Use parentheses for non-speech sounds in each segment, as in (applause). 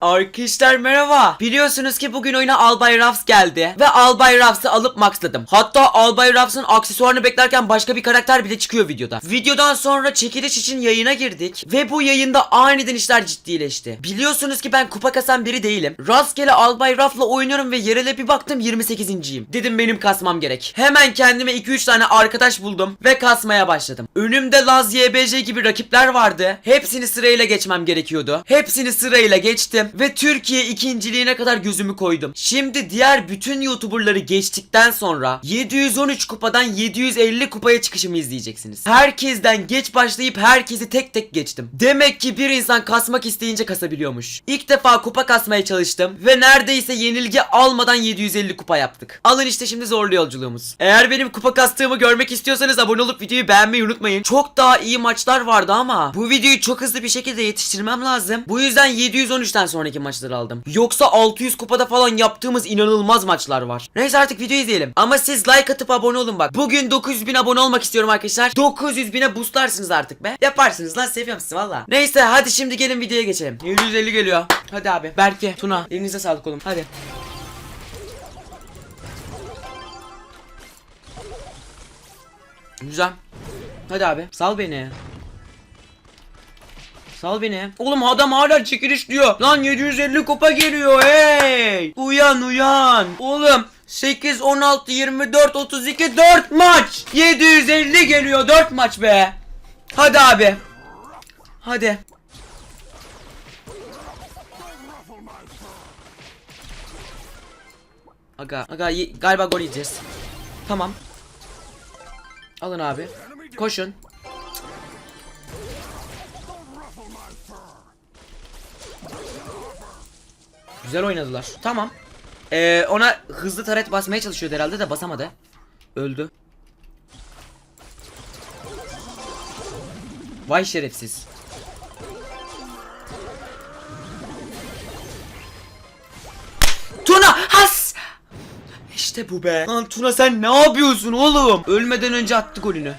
Arkadaşlar merhaba. Biliyorsunuz ki bugün oyuna Albay Ruffs geldi. Ve Albay Ruffs'ı alıp maxladım. Hatta Albay Ruffs'ın aksesuarını beklerken başka bir karakter bile çıkıyor videoda. Videodan sonra çekiliş için yayına girdik. Ve bu yayında aniden işler ciddileşti. Biliyorsunuz ki ben kupa kasan biri değilim. Rastgele Albay Ruff'la oynuyorum ve yerele bir baktım 28.yim. Dedim benim kasmam gerek. Hemen kendime 2-3 tane arkadaş buldum ve kasmaya başladım. Önümde Laz YBJ gibi rakipler vardı. Hepsini sırayla geçmem gerekiyordu. Hepsini sırayla geçtim ve Türkiye ikinciliğine kadar gözümü koydum. Şimdi diğer bütün YouTuber'ları geçtikten sonra 713 kupadan 750 kupaya çıkışımı izleyeceksiniz. Herkesten geç başlayıp herkesi tek tek geçtim. Demek ki bir insan kasmak isteyince kasabiliyormuş. İlk defa kupa kasmaya çalıştım ve neredeyse yenilgi almadan 750 kupa yaptık. Alın işte şimdi zorlu yolculuğumuz. Eğer benim kupa kastığımı görmek istiyorsanız abone olup videoyu beğenmeyi unutmayın. Çok daha iyi maçlar vardı ama bu videoyu çok hızlı bir şekilde yetiştirmem lazım. Bu yüzden 713'ten sonraki maçları aldım. Yoksa 600 kupada falan yaptığımız inanılmaz maçlar var. Neyse artık videoyu izleyelim. Ama siz like atıp abone olun bak. Bugün 900 bin abone olmak istiyorum arkadaşlar. 900 bine boostlarsınız artık be. Yaparsınız lan seviyorum sizi valla. Neyse hadi şimdi gelin videoya geçelim. 750 geliyor. Hadi abi. Berke, Tuna. Elinize sağlık oğlum. Hadi. Güzel. Hadi abi. Sal beni. Sal beni. Oğlum adam hala çekiliş diyor. Lan 750 kupa geliyor hey. Uyan uyan. Oğlum 8, 16, 24, 32, 4 maç. 750 geliyor 4 maç be. Hadi abi. Hadi. Aga, aga galiba gol yiyeceğiz. Tamam. Alın abi. Koşun. Güzel oynadılar. Tamam. Ee, ona hızlı taret basmaya çalışıyordu herhalde de basamadı. Öldü. Vay şerefsiz. Tuna has! İşte bu be. Lan Tuna sen ne yapıyorsun oğlum? Ölmeden önce attı golünü.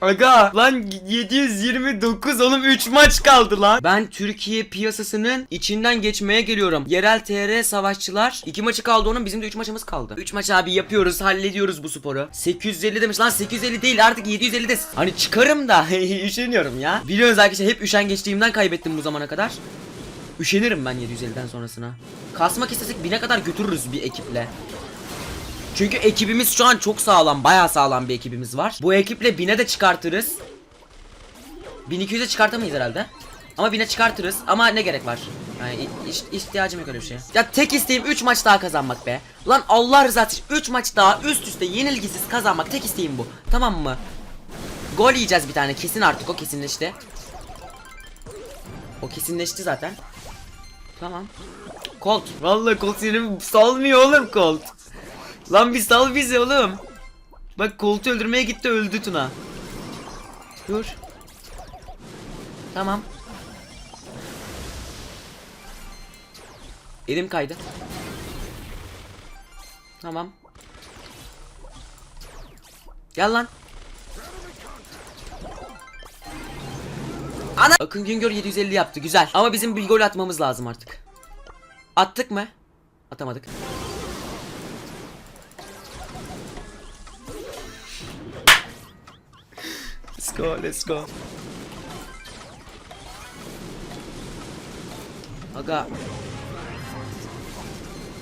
Aga lan 729 oğlum 3 maç kaldı lan. Ben Türkiye piyasasının içinden geçmeye geliyorum. Yerel TR savaşçılar 2 maçı kaldı onun bizim de 3 maçımız kaldı. 3 maç abi yapıyoruz hallediyoruz bu sporu. 850 demiş lan 850 değil artık 750 de. Hani çıkarım da (laughs) üşeniyorum ya. Biliyorsunuz arkadaşlar hep üşen geçtiğimden kaybettim bu zamana kadar. Üşenirim ben 750'den sonrasına. Kasmak istesek bine kadar götürürüz bir ekiple. Çünkü ekibimiz şu an çok sağlam, bayağı sağlam bir ekibimiz var. Bu ekiple bine de çıkartırız. 1200'e çıkartamayız herhalde. Ama bine çıkartırız. Ama ne gerek var? Yani iş, ihtiyacım yok öyle bir şeye. Ya tek isteğim 3 maç daha kazanmak be. Lan Allah rızası için 3 maç daha üst üste yenilgisiz kazanmak tek isteğim bu. Tamam mı? Gol yiyeceğiz bir tane kesin artık o kesinleşti. O kesinleşti zaten. Tamam. Colt. Vallahi Colt seni salmıyor oğlum Colt. Lan bir sal bizi oğlum. Bak Colt'u öldürmeye gitti öldü Tuna. Dur. Tamam. Elim kaydı. Tamam. Gel lan. Ana Akın Güngör 750 yaptı güzel. Ama bizim bir gol atmamız lazım artık. Attık mı? Atamadık. Go, let's go. Aga.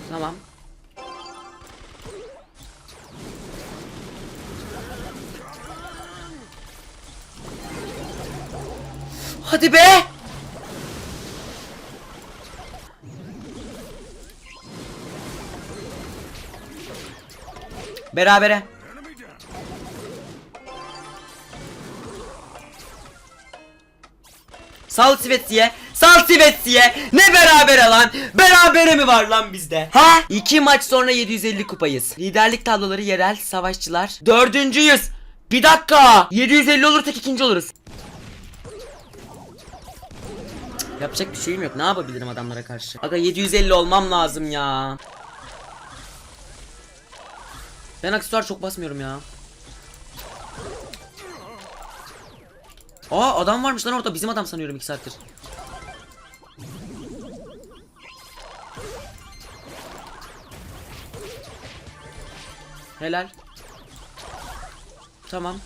Tamam. Hadi be! Berabere. Sal Sivetsi'ye. Sal Sivetsi'ye. Ne berabere lan? Berabere mi var lan bizde? Ha? İki maç sonra 750 kupayız. Liderlik tabloları yerel savaşçılar. Dördüncüyüz. Bir dakika. 750 olursak ikinci oluruz. Yapacak bir şeyim yok. Ne yapabilirim adamlara karşı? Aga 750 olmam lazım ya. Ben aksesuar çok basmıyorum ya. Aa adam varmış lan orada bizim adam sanıyorum 2 saattir. Helal. Tamam.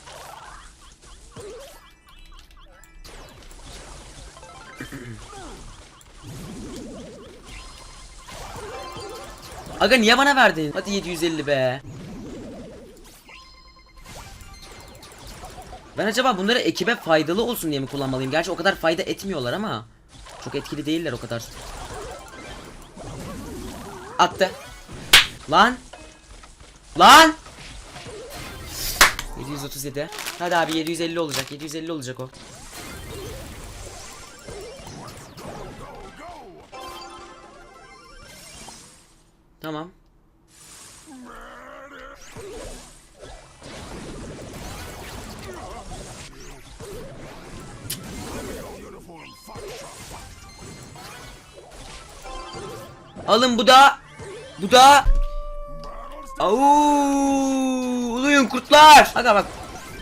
Aga niye bana verdin? Hadi 750 be. Ben acaba bunları ekibe faydalı olsun diye mi kullanmalıyım? Gerçi o kadar fayda etmiyorlar ama. Çok etkili değiller o kadar. Attı. Lan. Lan. 737. Hadi abi 750 olacak. 750 olacak o. Tamam. Alın bu da bu da Au uluyun kurtlar. Aga bak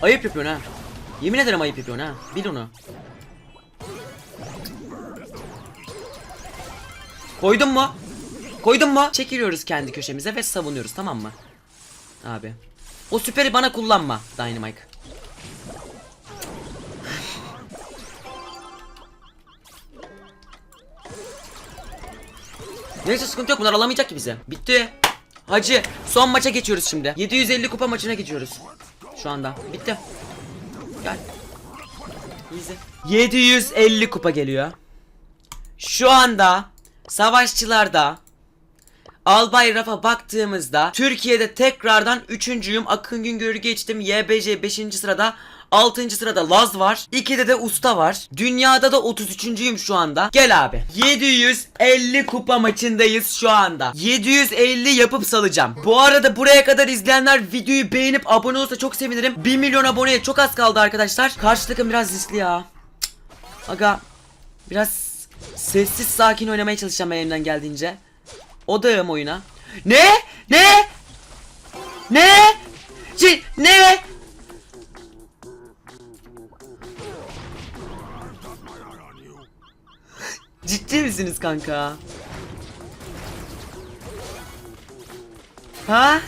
ayıp yapıyorsun ha. Yemin ederim ayıp yapıyorsun ha. Bil onu. Koydun mu? Koydun mu? Çekiliyoruz kendi köşemize ve savunuyoruz tamam mı? Abi. O süperi bana kullanma Dynamite. Neyse sıkıntı yok bunlar alamayacak ki bize. Bitti. Hacı son maça geçiyoruz şimdi. 750 kupa maçına geçiyoruz. Şu anda. Bitti. Gel. Easy. 750 kupa geliyor. Şu anda savaşçılarda Albay Rafa baktığımızda Türkiye'de tekrardan 3.'üyüm. Akın Güngör'ü geçtim. YBC 5. sırada. 6. sırada Laz var. 2'de de Usta var. Dünyada da 33.'üyüm şu anda. Gel abi. 750 kupa maçındayız şu anda. 750 yapıp salacağım. Bu arada buraya kadar izleyenler videoyu beğenip abone olursa çok sevinirim. 1 milyon aboneye çok az kaldı arkadaşlar. Karşı takım biraz riskli ya. Aga biraz sessiz sakin oynamaya çalışacağım elimden geldiğince. Odağım oyuna. Ne? Ne? Misiniz kanka? Ha?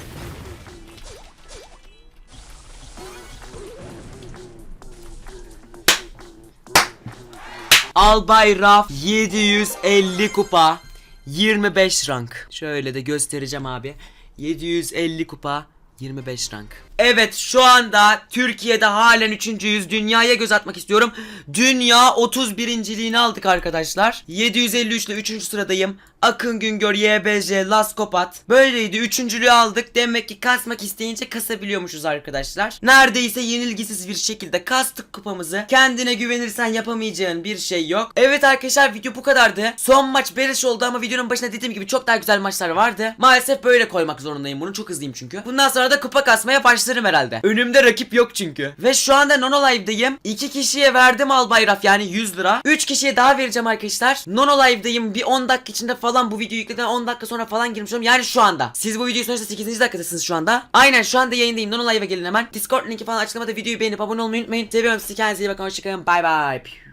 Albay Raf 750 kupa 25 rank. Şöyle de göstereceğim abi. 750 kupa 25 rank. Evet şu anda Türkiye'de halen 3.yüz dünyaya göz atmak istiyorum. Dünya 31. aldık arkadaşlar. 753 ile 3. sıradayım. Akın Güngör, YBJ, Laskopat. Böyleydi. Üçüncülüğü aldık. Demek ki kasmak isteyince kasabiliyormuşuz arkadaşlar. Neredeyse yenilgisiz bir şekilde kastık kupamızı. Kendine güvenirsen yapamayacağın bir şey yok. Evet arkadaşlar video bu kadardı. Son maç beleş oldu ama videonun başında dediğim gibi çok daha güzel maçlar vardı. Maalesef böyle koymak zorundayım bunu. Çok hızlıyım çünkü. Bundan sonra da kupa kasmaya başlarım herhalde. Önümde rakip yok çünkü. Ve şu anda Nono Live'dayım. 2 kişiye verdim Albayraf yani 100 lira. 3 kişiye daha vereceğim arkadaşlar. Nono Live'dayım. Bir 10 dakika içinde falan bu videoyu yükleden 10 dakika sonra falan girmiş olurum. Yani şu anda. Siz bu videoyu sonuçta 8. dakikadasınız şu anda. Aynen şu anda yayındayım. Nono Live'a gelin hemen. Discord linki falan açıklamada videoyu beğenip abone olmayı unutmayın. Seviyorum sizi. Kendinize iyi bakın. Hoşçakalın. Bay bay.